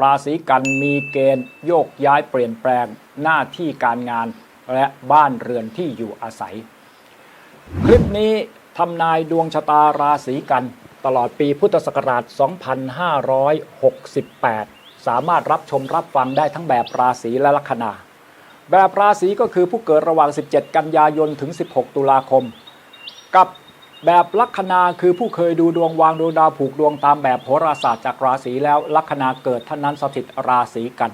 ราศีกันมีเกณฑ์โยกย้ายเปลี่ยนแปลงหน้าที่การงานและบ้านเรือนที่อยู่อาศัย คลิปนี้ทำนายดวงชะตาราศีกันตลอดปีพุทธศักราช 2568 สามารถรับชมรับฟังได้ทั้งแบบราศีและลัคนา แบบราศีก็คือผู้เกิดระหว่าง 17 กันยายนถึง 16 ตุลาคม กับ แบบลัคนาคือผู้เคยดูดวงวางดวงดาวผูกดวงตามแบบโหราศาสตร์จากราศีแล้วลัคนาเกิดท่านนั้นสถิตราศีกัน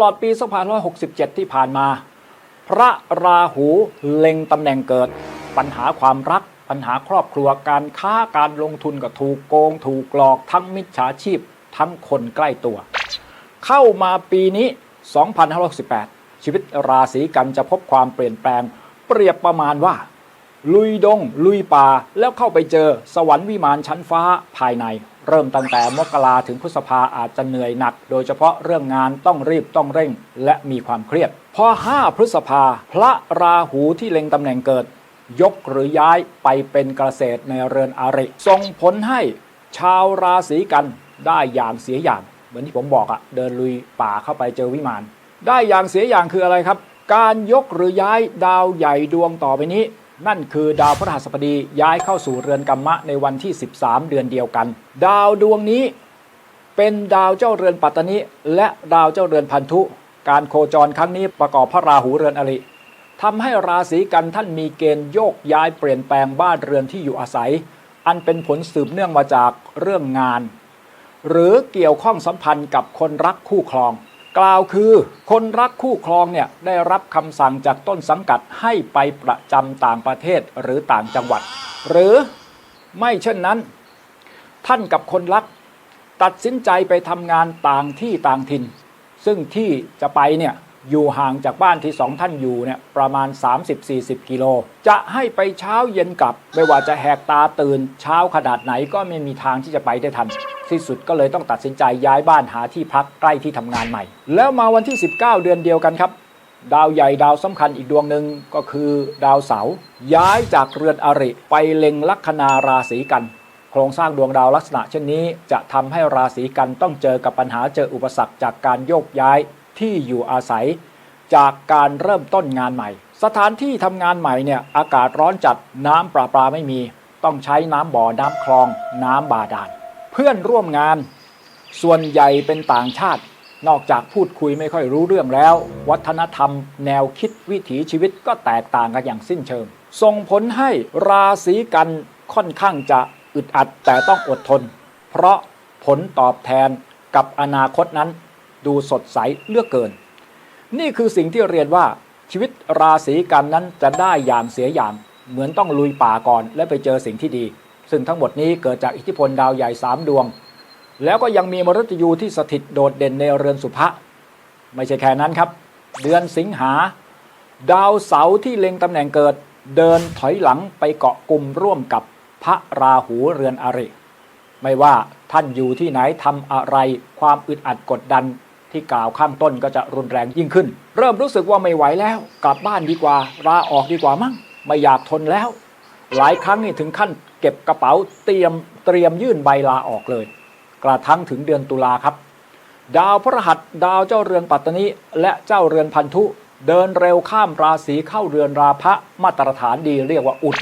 ลอดปี2567 ที่ผ่านมา พระราหูเล็งตำแหน่งเกิด ปัญหาความรัก ปัญหาครอบครัวการค้าการลงทุนก็ถูกโกง ถูกหลอกทั้งมิจฉาชีพ ทั้งคนใกล้ตัว เข้ามาปีนี้ 2568 ชีวิตราศีกันจะพบความเปลี่ยนแปลง เปรียบประมาณว่า ลุยดง ลุยป่าแล้วเข้าไปเจอสวรรค์วิมานชั้นฟ้าภายใน เริ่มตั้งแต่มกราถึงพฤษภาอาจจะเหนื่อยหนัก โดยเฉพาะเรื่องงานต้องรีบต้องเร่ง และมีความเครียด พอ 5 พฤษภา พระราหูที่เล็งตำแหน่งเกิด ยกหรือย้ายไปเป็นเกษตรในเรือนอาริส่งผลให้ชาวราศีกันได้อย่างเสียอย่าง เหมือนที่ผมบอกอะเดินลุยป่าเข้าไปเจอวิมาน ได้อย่างเสียอย่างคืออะไรครับ การยกหรือย้ายดาวใหญ่ดวงต่อไปนี้ นั่นคือดาวพฤหัสบดีย้ายเข้าสู่เรือนกัมมะในวันที่ 13 เดือนเดียวกัน ดาวดวงนี้เป็นดาวเจ้าเรือนปัตตนิและดาวเจ้าเรือนพันธุ การโคจรครั้งนี้ประกอบพระราหูเรือนอริทำให้ราศีกันท่านมีเกณฑ์โยกย้ายเปลี่ยนแปลงบ้านเรือนที่อยู่อาศัย อันเป็นผลสืบเนื่องมาจากเรื่องงาน หรือเกี่ยวข้องสัมพันธ์กับคนรักคู่ครอง กล่าวคือคนรักคู่ครองเนี่ยได้รับคำสั่งจากต้นสังกัดให้ไปประจำต่างประเทศหรือต่างจังหวัด หรือไม่เช่นนั้น ท่านกับคนรัก ตัดสินใจไปทำงานต่างที่ต่างถิ่น ซึ่งที่จะไปเนี่ย อยู่ห่างจากบ้านที่สองท่านอยู่เนี่ยประมาณ 30-40 กิโล จะให้ไปเช้าเย็นกลับ ไม่ว่าจะแหกตาตื่นเช้าขนาดไหนก็ไม่มีทางที่จะไปได้ทัน ที่สุดก็เลยต้องตัดสินใจย้ายบ้านหาที่พักใกล้ที่ทำงานใหม่ แล้วมาวันที่ 19 เดือนเดียวกันครับดาวใหญ่ดาวสำคัญอีกดวงหนึ่งก็คือดาวเสาร์ย้ายจากเรือนอริไปเล็งลัคนาราศีกัน โครงสร้างดวงดาวลักษณะเช่นนี้ จะทำให้ราศีกันต้องเจอกับปัญหาเจออุปสรรคจากการโยกย้าย ที่อยู่อาศัย จากการเริ่มต้นงานใหม่ สถานที่ทำงานใหม่เนี่ยอากาศร้อนจัดน้ำประปาไม่มี ต้องใช้น้ำบ่อน้ำคลอง น้ำบาดาลเพื่อนร่วมงาน ส่วนใหญ่เป็นต่างชาติ นอกจากพูดคุยไม่ค่อยรู้เรื่องแล้ว วัฒนธรรม แนวคิดวิถีชีวิตก็แตกต่างกันอย่างสิ้นเชิง ส่งผลให้ราศีกันค่อนข้างจะอึดอัดแต่ต้องอดทน เพราะผลตอบแทนกับอนาคตนั้น ดูสดใสเลือกเกิน นี่คือสิ่งที่เรียนว่าชีวิตราศีกันนั้นจะได้อย่างเสียอย่างเหมือนต้องลุยป่าก่อนและไปเจอสิ่งที่ดี ซึ่งทั้งหมดนี้เกิดจากอิทธิพลดาวใหญ่สามดวง แล้วก็ยังมีมฤตยูที่สถิตโดดเด่นในเรือนสุภะไม่ใช่แค่นั้นครับ เดือนสิงหา ดาวเสาร์ที่เล็งตำแหน่งเกิด เดินถอยหลังไปเกาะกลุ่มร่วมกับพระราหูเรือนอริ ไม่ว่าท่านอยู่ที่ไหนทำอะไร ความอึดอัดกดดัน ที่กล่าวข้างต้นก็จะรุนแรงยิ่งขึ้น เริ่มรู้สึกว่าไม่ไหวแล้ว กลับบ้านดีกว่าลาออกดีกว่ามั้งไม่อยากทนแล้ว หลายครั้งนี่ถึงขั้นเก็บกระเป๋าเตรียมเตรียมยื่นใบลาออกเลย กระทั่งถึงเดือนตุลาครับ ดาวพระหัสดาวเจ้าเรือนปัตตานิและเจ้าเรือนพันธุเดินเร็วข้ามราศีเข้าเรือนราพะมาตรฐานดีเรียกว่าอุด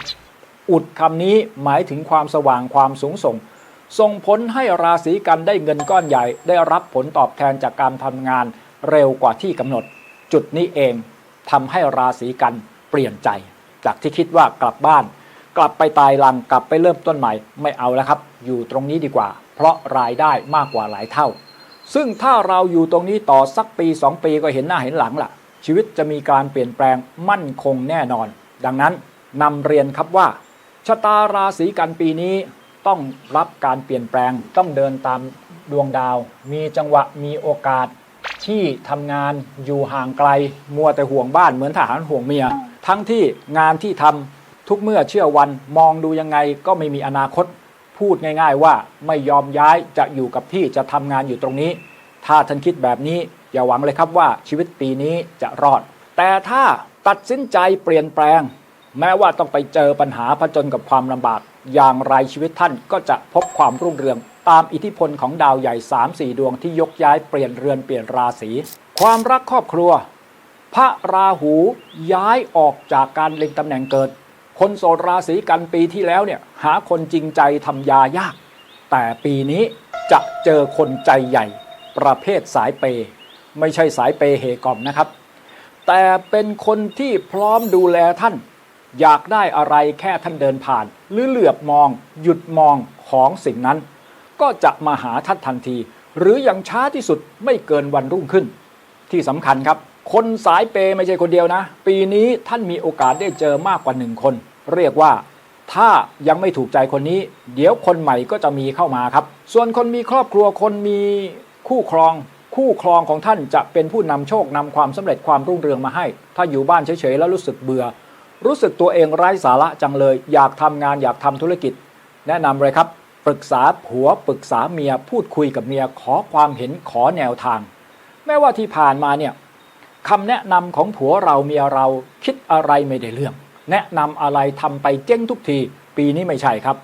อุดคำนี้หมายถึงความสว่างความสูงส่ง ส่งผลให้ราศีกันได้เงินก้อนใหญ่ ได้รับผลตอบแทนจากการทำงานเร็วกว่าที่กำหนด จุดนี้เองทำให้ราศีกันเปลี่ยนใจ จากที่คิดว่ากลับบ้าน กลับไปตายรังกลับไปเริ่มต้นใหม่ไม่เอาแล้วครับ อยู่ตรงนี้ดีกว่า เพราะรายได้มากกว่าหลายเท่า ซึ่งถ้าเราอยู่ตรงนี้ต่อสักปี 2 ปีก็เห็นหน้าเห็นหลังล่ะ ชีวิตจะมีการเปลี่ยนแปลงมั่นคงแน่นอน ดังนั้นนำเรียนครับว่าชะตาราศีกันปีนี้ ต้องรับการเปลี่ยนแปลง ต้องเดินตามดวงดาว มีจังหวะมีโอกาสที่ทำงานอยู่ห่างไกล มัวแต่ห่วงบ้านเหมือนทหารห่วงเมีย ทั้งที่งานที่ทำทุกเมื่อเชื่อวันมองดูยังไงก็ไม่มีอนาคต พูดง่าย ๆ ว่าไม่ยอมย้ายจะอยู่กับที่จะทำงานอยู่ตรงนี้ ถ้าท่านคิดแบบนี้อย่าหวังเลยครับว่าชีวิตปีนี้จะรอด แต่ถ้าตัดสินใจเปลี่ยนแปลง แม้ว่าต้องไปเจอปัญหาผจญกับความลำบาก อย่างไรชีวิตท่านก็จะพบความรุ่งเรือง ตามอิทธิพลของดาวใหญ่ 3-4 ดวงที่ยกย้ายเปลี่ยนเรือนเปลี่ยนราศีความรักครอบครัว พระราหูย้ายออกจากการเล็งตำแหน่งเกิด คนโสดราศีกันปีที่แล้วเนี่ยหาคนจริงใจทำยายาก แต่ปีนี้จะเจอคนใจใหญ่ ประเภทสายเปย์ไม่ใช่สายเปย์เฮกอมนะครับ แต่เป็นคนที่พร้อมดูแลท่าน อยากได้อะไรแค่ท่านเดินผ่าน หรือเหลือบมอง หยุดมองของสิ่งนั้น ก็จะมาหาท่านทันที หรืออย่างช้าที่สุดไม่เกินวันรุ่งขึ้น ที่สำคัญครับ คนสายเปย์ไม่ใช่คนเดียวนะ ปีนี้ท่านมีโอกาสได้เจอมากกว่าหนึ่งคน เรียกว่าถ้ายังไม่ถูกใจคนนี้ เดี๋ยวคนใหม่ก็จะมีเข้ามาครับ ส่วนคนมีครอบครัวคนมีคู่ครอง คู่ครองของท่านจะเป็นผู้นำโชคนำความสำเร็จความรุ่งเรืองมาให้ ถ้าอยู่บ้านเฉยๆแล้วรู้สึกเบื่อ รู้สึกตัวเองไร้สาระจังเลย อยากทำงานอยากทำธุรกิจ แนะนำเลยครับ ปรึกษาผัวปรึกษาเมียพูดคุยกับเมียขอความเห็นขอแนวทาง แม้ว่าที่ผ่านมาเนี่ยคำแนะนำของผัวเราเมียเราคิดอะไรไม่ได้เรื่อง แนะนำอะไรทำไปเจ๊งทุกที ปีนี้ไม่ใช่ครับ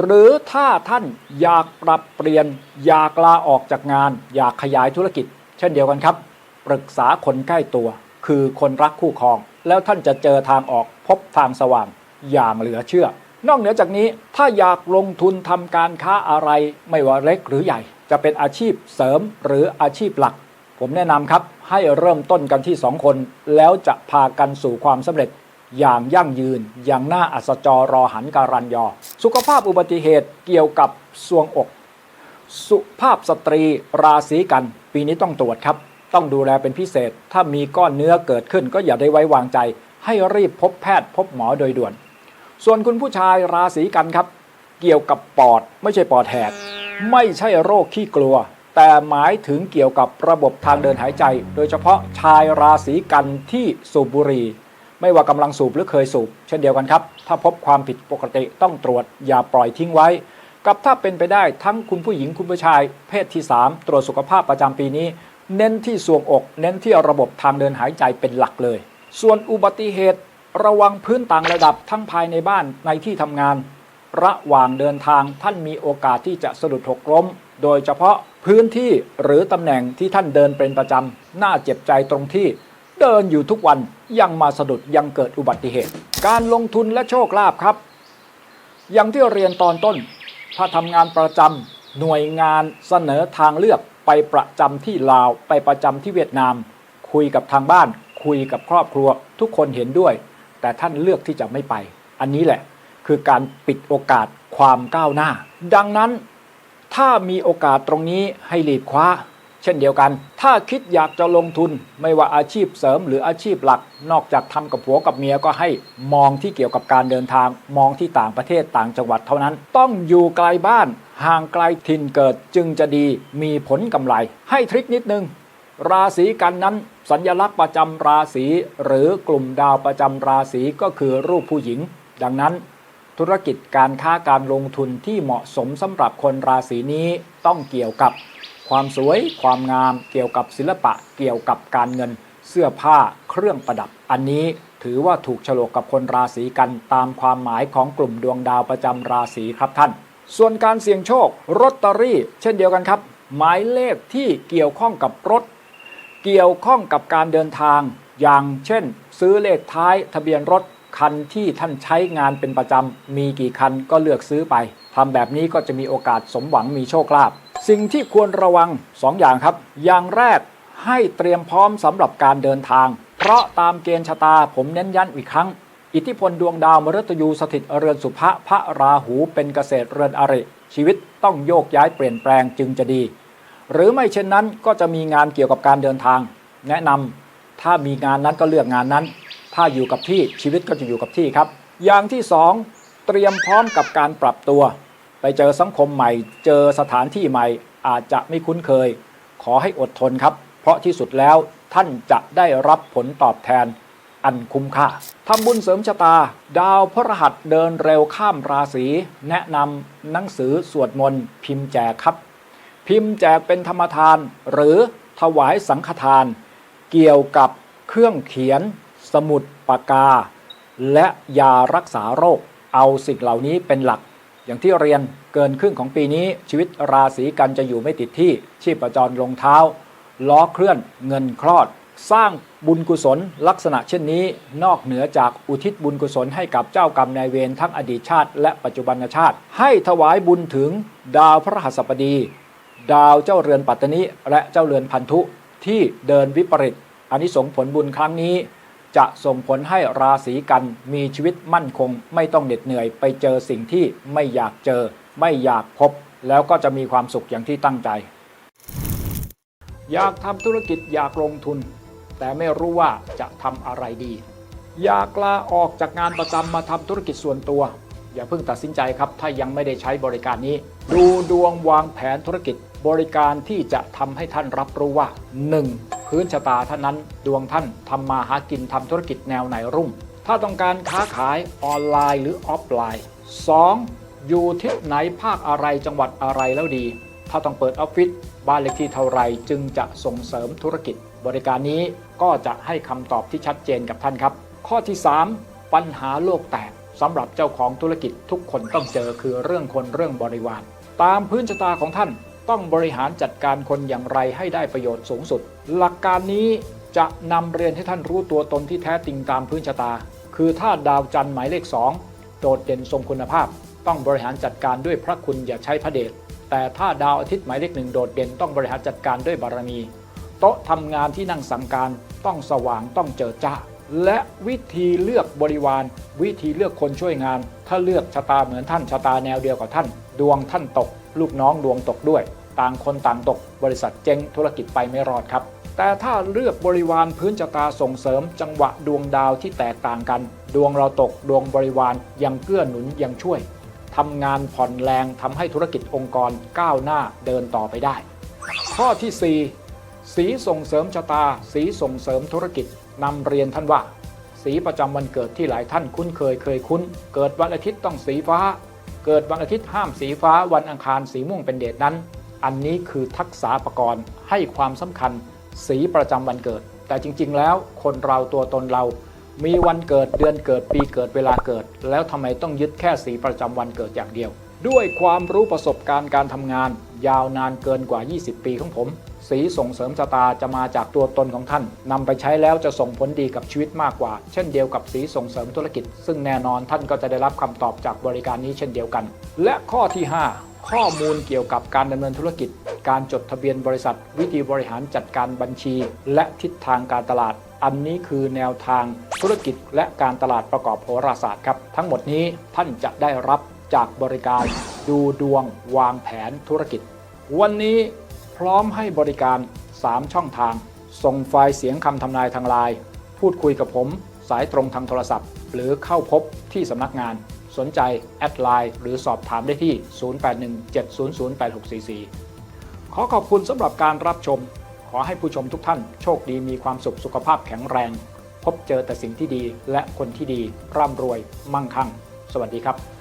หรือถ้าท่านอยากปรับเปลี่ยน อยากลาออกจากงาน อยากขยายธุรกิจ เช่นเดียวกันครับ ปรึกษาคนใกล้ตัว คือคนรักคู่ครอง แล้วท่านจะเจอทางออกพบทางสว่างอย่างเหลือเชื่อ นอกเหนือจากนี้ถ้าอยากลงทุนทำการค้าอะไรไม่ว่าเล็กหรือใหญ่ จะเป็นอาชีพเสริมหรืออาชีพหลัก ผมแนะนำครับให้เริ่มต้นกันที่2คน แล้วจะพากันสู่ความสำเร็จอย่างยั่งยืน อย่างน่าอัศจรรอหันการันยอ สุขภาพอุบัติเหตุเกี่ยวกับสวงอก สุภาพสตรีราศีกัน ปีนี้ต้องตรวจครับ ต้องดูแลเป็นพิเศษ ถ้ามีก้อนเนื้อเกิดขึ้นก็อย่าได้ไว้วางใจ ให้รีบพบแพทย์พบหมอโดยด่วน ส่วนคุณผู้ชายราศีกันครับ เกี่ยวกับปอดไม่ใช่ปอดแหกไม่ใช่โรคขี้กลัว แต่หมายถึงเกี่ยวกับระบบทางเดินหายใจ โดยเฉพาะชายราศีกันที่สูบบุหรี่ไม่ว่ากำลังสูบหรือเคยสูบ เช่นเดียวกันครับ ถ้าพบความผิดปกติต้องตรวจอย่าปล่อยทิ้งไว้ กับถ้าเป็นไปได้ทั้งคุณผู้หญิงคุณผู้ชาย เพศที่ 3 ตรวจสุขภาพประจำปีนี้ เน้นที่สวงอก เน้นที่ระบบทางเดินหายใจเป็นหลักเลย ส่วนอุบัติเหตุระวังพื้นต่างระดับทั้งภายในบ้านในที่ทำงาน ระหว่างเดินทางท่านมีโอกาสที่จะสะดุดหกล้ม โดยเฉพาะพื้นที่หรือตำแหน่งที่ท่านเดินเป็นประจำน่าเจ็บใจตรงที่เดินอยู่ทุกวันยังมาสะดุดยังเกิดอุบัติเหตุ การลงทุนและโชคลาภครับ อย่างที่เรียนตอนต้น ถ้าทำงานประจำหน่วยงานเสนอทางเลือก ไปประจำที่ลาว ไปประจำที่เวียดนาม คุยกับทางบ้าน คุยกับครอบครัว ทุกคนเห็นด้วย แต่ท่านเลือกที่จะไม่ไป อันนี้แหละ คือการปิดโอกาสความก้าวหน้า ดังนั้น ถ้ามีโอกาสตรงนี้ให้รีบคว้า เช่นเดียวกัน ถ้าคิดอยากจะลงทุนไม่ว่าอาชีพเสริมหรืออาชีพหลัก นอกจากทำกับผัวกับเมียก็ให้มองที่เกี่ยวกับการเดินทาง มองที่ต่างประเทศต่างจังหวัดเท่านั้น ต้องอยู่ไกลบ้าน ห่างไกลถิ่นเกิดจึงจะดีมีผลกำไร ให้ทริคนิดนึง ราศีกันนั้น สัญลักษณ์ประจำราศีหรือกลุ่มดาวประจำราศีก็คือรูปผู้หญิง ดังนั้น ธุรกิจการค้าการลงทุนที่เหมาะสมสำหรับคนราศีนี้ต้องเกี่ยวกับ ความสวยความงาม เกี่ยวกับศิลปะ เกี่ยวกับการเงิน เสื้อผ้าเครื่องประดับ อันนี้ถือว่าถูกฉลกกับคนราศีกันตามความหมายของกลุ่มดวงดาวประจำราศีครับท่าน ส่วนการเสี่ยงโชคลอตเตอรี่ เช่นเดียวกันครับ หมายเลขที่เกี่ยวข้องกับรถ เกี่ยวข้องกับการเดินทาง อย่างเช่น ซื้อเลขท้ายทะเบียนรถคันที่ท่านใช้งานเป็นประจำ มีกี่คันก็เลือกซื้อไปทำแบบนี้ก็จะมีโอกาสสมหวังมีโชคลาภสิ่งที่ควรระวัง2อย่างครับ อย่างแรกให้เตรียมพร้อมสำหรับการเดินทาง เพราะตามเกณฑ์ชะตาผมเน้นย้ำอีกครั้ง อิทธิพลดวงดาวมฤตยูสถิตเรือนสุภะพระราหูเป็นเกษตรเรือนอริ ชีวิตต้องโยกย้ายเปลี่ยนแปลงจึงจะดี หรือไม่เช่นนั้นก็จะมีงานเกี่ยวกับการเดินทาง แนะนำถ้ามีงานนั้นก็เลือกงานนั้น ถ้าอยู่กับที่ชีวิตก็จะอยู่กับที่ครับ อย่างที่สองเตรียมพร้อมกับการปรับตัว ไปเจอสังคมใหม่ เจอสถานที่ใหม่ อาจจะไม่คุ้นเคย ขอให้อดทนครับ เพราะที่สุดแล้วท่านจะได้รับผลตอบแทน อันคุ้มค่าทำบุญเสริมชะตา ดาวพระหัสเดินเร็วข้ามราศี แนะนำหนังสือสวดมนต์พิมพ์แจกครับ พิมพ์แจกเป็นธรรมทาน หรือถวายสังฆทาน เกี่ยวกับเครื่องเขียน สมุดปากกา และยารักษาโรค เอาสิ่งเหล่านี้เป็นหลัก อย่างที่เรียนเกินครึ่งของปีนี้ชีวิตราศีกันจะอยู่ไม่ติดที่ชีพจรลงเท้า ล้อเคลื่อนเงินคลอด สร้างบุญกุศลลักษณะเช่นนี้ นอกเหนือจากอุทิศบุญกุศลให้กับเจ้ากรรมนายเวรทั้งอดีตชาติ และปัจจุบันชาติ ให้ถวายบุญถึงดาวพระหัสบดี ดาวเจ้าเรือนปัตตนิและเจ้าเรือนพันธุที่เดินวิปริตอานิสงส์ผลบุญครั้งนี้ จะส่งผลให้ราศีกันมีชีวิตมั่นคง ไม่ต้องเหน็ดเหนื่อยไปเจอสิ่งที่ไม่อยากเจอ ไม่อยากพบ แล้วก็จะมีความสุขอย่างที่ตั้งใจ อยากทำธุรกิจอยากลงทุน แต่ไม่รู้ว่าจะทำอะไรดี อยากลาออกจากงานประจำมาทำธุรกิจส่วนตัว อย่าเพิ่งตัดสินใจครับ ถ้ายังไม่ได้ใช้บริการนี้ ดูดวงวางแผนธุรกิจบริการที่จะทำให้ท่านรับรู้ว่า 1. พื้นชะตาท่านนั้นดวงท่านทำมาหากินทำธุรกิจแนวไหนรุ่ง ถ้าต้องการค้าขายออนไลน์หรือออฟไลน์ 2. อยู่ทิศไหนภาคอะไรจังหวัดอะไรแล้วดี ถ้าต้องเปิดออฟฟิศบ้านเลขที่เท่าไรจึงจะส่งเสริมธุรกิจบริการนี้ ก็จะให้คำตอบที่ชัดเจนกับท่านครับ ข้อที่ 3 ปัญหาโลกแตกสำหรับเจ้าของธุรกิจทุกคนต้องเจอคือเรื่องคนเรื่องบริวาร ตามพื้นชะตาของท่านต้องบริหารจัดการคนอย่างไรให้ได้ประโยชน์สูงสุด หลักการนี้จะนำเรียนให้ท่านรู้ตัวตนที่แท้จริงตามพื้นชะตา คือถ้าดาวจันทร์หมายเลข 2 โดดเด่นทรงคุณภาพ ต้องบริหารจัดการด้วยพระคุณอย่าใช้พระเดชแต่ถ้าดาวอาทิตย์หมายเลขหนึ่งโดดเด่นต้องบริหารจัดการด้วยบารมี โต๊ะทำงานที่นั่งสั่งการ ต้องสว่างต้องเจิดจ้าและวิธีเลือกบริวาร วิธีเลือกคนช่วยงาน ถ้าเลือกชะตาเหมือนท่านชะตาแนวเดียวกับท่าน ดวงท่านตก ลูกน้องดวงตกด้วย ต่างคนต่างตก บริษัทเจ๊งธุรกิจไปไม่รอดครับ แต่ถ้าเลือกบริวารพื้นชะตาส่งเสริม จังหวะดวงดาวที่แตกต่างกัน ดวงเราตกดวงบริวารยังเกื้อหนุนยังช่วยทำงานผ่อนแรงทำให้ธุรกิจองค์กรก้าวหน้าเดินต่อไปได้ ข้อที่ 4 สีส่งเสริมชะตา สีส่งเสริมธุรกิจนำเรียนท่านว่า สีประจำวันเกิดที่หลายท่านคุ้นเคยเคยคุ้น เกิดวันอาทิตย์ต้องสีฟ้า เกิดวันอาทิตย์ห้ามสีฟ้าวันอังคารสีม่วงเป็นเดชนั้น อันนี้คือทักษะประกรณ์ให้ความสำคัญ สีประจำวันเกิด แต่จริง ๆ แล้วคนเราตัวตนเรา มีวันเกิดเดือนเกิดปีเกิดเวลาเกิด แล้วทำไมต้องยึดแค่สีประจำวันเกิดอย่างเดียว ด้วยความรู้ประสบการณ์การทำงาน ยาวนานเกินกว่า 20 ปีของผม สีส่งเสริมชะตาจะมาจากตัวตนของท่านนำไปใช้แล้วจะส่งผลดีกับชีวิตมากกว่า เช่นเดียวกับสีส่งเสริมธุรกิจ ซึ่งแน่นอนท่านก็จะได้รับคำตอบจากบริการนี้เช่นเดียวกัน และข้อที่ 5 ข้อมูลเกี่ยวกับการดำเนินธุรกิจ การจดทะเบียนบริษัท วิธีบริหารจัดการบัญชี และทิศทางการตลาดอันนี้คือแนวทางธุรกิจและการตลาดประกอบโหราศาสตร์ครับ ทั้งหมดนี้ท่านจะได้รับจากบริการดูดวงวางแผนธุรกิจ วันนี้ พร้อมให้บริการ 3 ช่องทาง ส่งไฟล์เสียงคำทำนายทางไลน์พูดคุยกับผม สายตรงทางโทรศัพท์ หรือเข้าพบที่สำนักงาน สนใจ แอดไลน์หรือสอบถามได้ที่ 0817008644 ขอขอบคุณสำหรับการรับชม ขอให้ผู้ชมทุกท่าน โชคดีมีความสุขสุขภาพแข็งแรง พบเจอแต่สิ่งที่ดีและคนที่ดีร่ำรวย มั่งคั่ง สวัสดีครับ